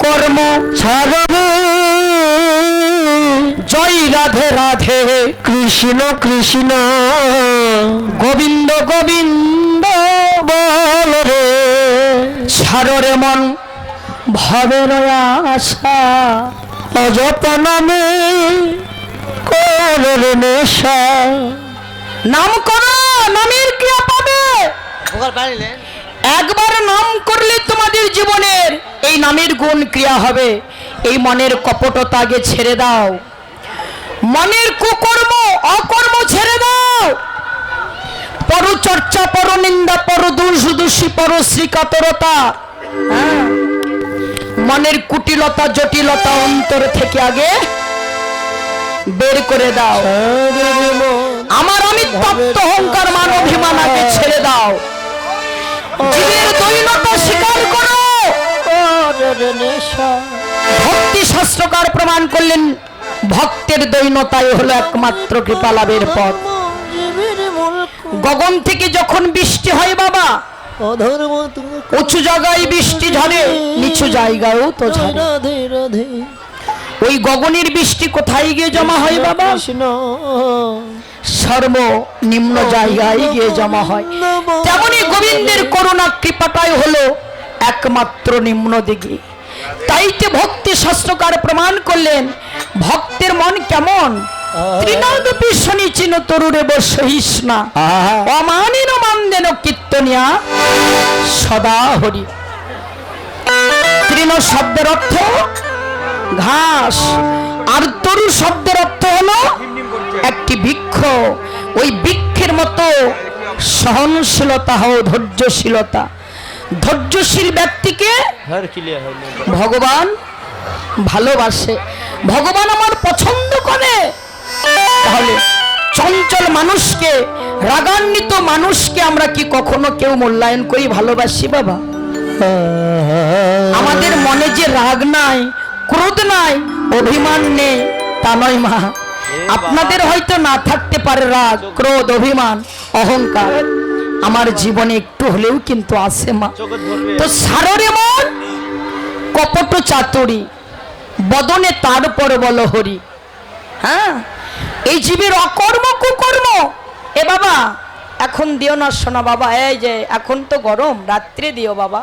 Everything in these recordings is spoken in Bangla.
কুকর্ম ছাড়বে। জয় রাধে রাধে কৃষ্ণ কৃষ্ণ। গোবিন্দ গোবিন্দ বল রে। ছাড়রে মন ভবের আশা। অযথা নামে করের নেশা। নাম করো নামের ক্রিয়া পাবে। একবার নাম করলে তোমাদের জীবনের এই নামের গুণ ক্রিয়া হবে। এই মনের কপটতা আগে ছেড়ে দাও। মনের কুকর্ম অকর্ম ছেড়ে দাও। পরচর্চা পরনিন্দা পর দোষ দোষী পর শ্রীকাতরতা। হ্যাঁ। মনের কুটিলতা জটিলতা অন্তর থেকে আগে বের করে দাও। আমার আমি তত্ত্ব অহংকার মান অভিমান আগে ছেড়ে দাও। জীবের দৈনতা স্বীকার করো। ভক্তি শাস্ত্রকার প্রমাণ করলেন ভক্তের দৈনতাই হলো একমাত্র কৃপা লাভের পথ। গগন থেকে যখন বৃষ্টি হয় বাবা উঁচু জায়গায় বৃষ্টি ঝরে নিচু জায়গায়ও তো ঝরে। ওই গগনের বৃষ্টি কোথায় গিয়ে জমা হয় বাবা? সর্ব নিম্ন জায়গায় গিয়ে জমা হয়। তেমনি গোবিন্দের করুণা কৃপাটাই হলো একমাত্র নিম্ন দিকে তাইতে ভক্তি শাস্ত্রকার প্রমাণ করলেন ভক্তের মন কেমন? তৃণাদপি শনি চিন তরুরে বসহিস না অমানিন মানদেন কীর্তনিয়া সদা হরি। তৃণ শব্দের অর্থ ঘাস। আর তরু শব্দের অর্থ হলো একটি বৃক্ষ। ওই বৃক্ষের মতো সহনশীলতা হও ধৈর্যশীলতা। ধৈর্যশীল ব্যক্তিকে ভগবান ভালোবাসে। ভগবান আমার পছন্দ করে। তাহলে চঞ্চল মানুষকে রাগান্বিত মানুষকে আমরা কি কখনো কেউ মূল্যায়ন করি ভালোবাসি বাবা? আমাদের মনে যে রাগ নাই ক্রোধ নাই অভিমান নেই তা নয় মা। আপনাদের হয়তো না থাকতে পারে রাগ ক্রোধ অভিমান অহংকার। আমার জীবনে একটু হলেও কিন্তু আসে মা। তো সাররে মন কপট চাতুরি বদনে তার পর বল হরি। হ্যাঁ? এই জীবের অকর্ম কুকর্ম। এ বাবা এখন দিও না শোনা বাবা এই যে এখন তো গরম রাত্রে দিও বাবা।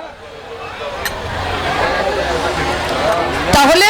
তাহলে